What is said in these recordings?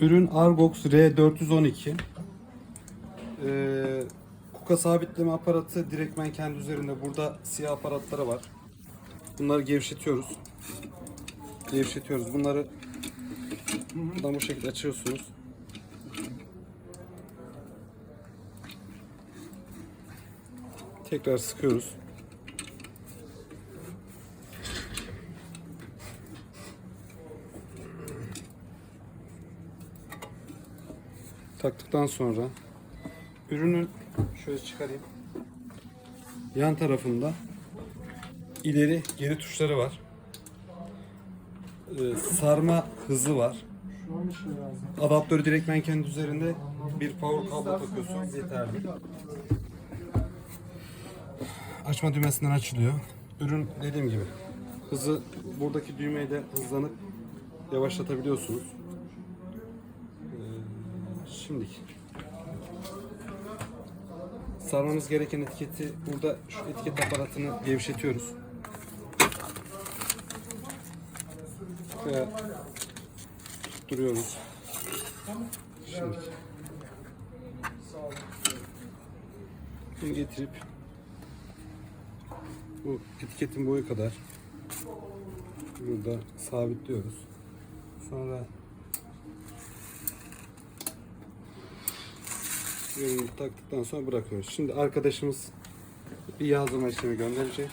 Ürün Argox R412. Ee, kuka sabitleme aparatı direktmen kendi üzerinde. Burada siyah aparatları var. Bunları gevşetiyoruz. Gevşetiyoruz. Bunları buradan bu şekilde açıyorsunuz. Tekrar sıkıyoruz. Taktıktan sonra ürünün şöyle çıkarayım. Yan tarafında ileri geri tuşları var. Ee, sarma hızı var. Adaptörü direktmen kendi üzerinde bir power kablo takıyorsunuz yeterli. Açma düğmesinden açılıyor. Ürün dediğim gibi hızı buradaki düğmeyle hızlanıp yavaşlatabiliyorsunuz. Şimdiki sarmamız gereken etiketi burada şu etiket aparatını gevşetiyoruz. Ve tutturuyoruz. Şimdi bunu getirip bu etiketin boyu kadar burada sabitliyoruz. Sonra ürünü taktıktan sonra bırakıyoruz. Şimdi arkadaşımız bir yağlama işlemi gönderecek.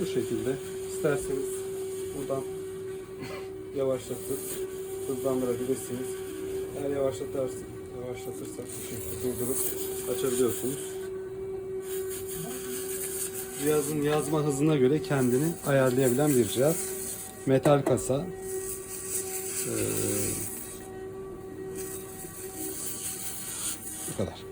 Bu şekilde isterseniz buradan yavaşlatıp hızlandırabilirsiniz. Eğer yavaşlatırsınız, yavaşlatırsak bu şekilde durdurup açabiliyorsunuz. Cihazın yazma hızına göre kendini ayarlayabilen bir cihaz. Metal kasa. Ee, bu kadar.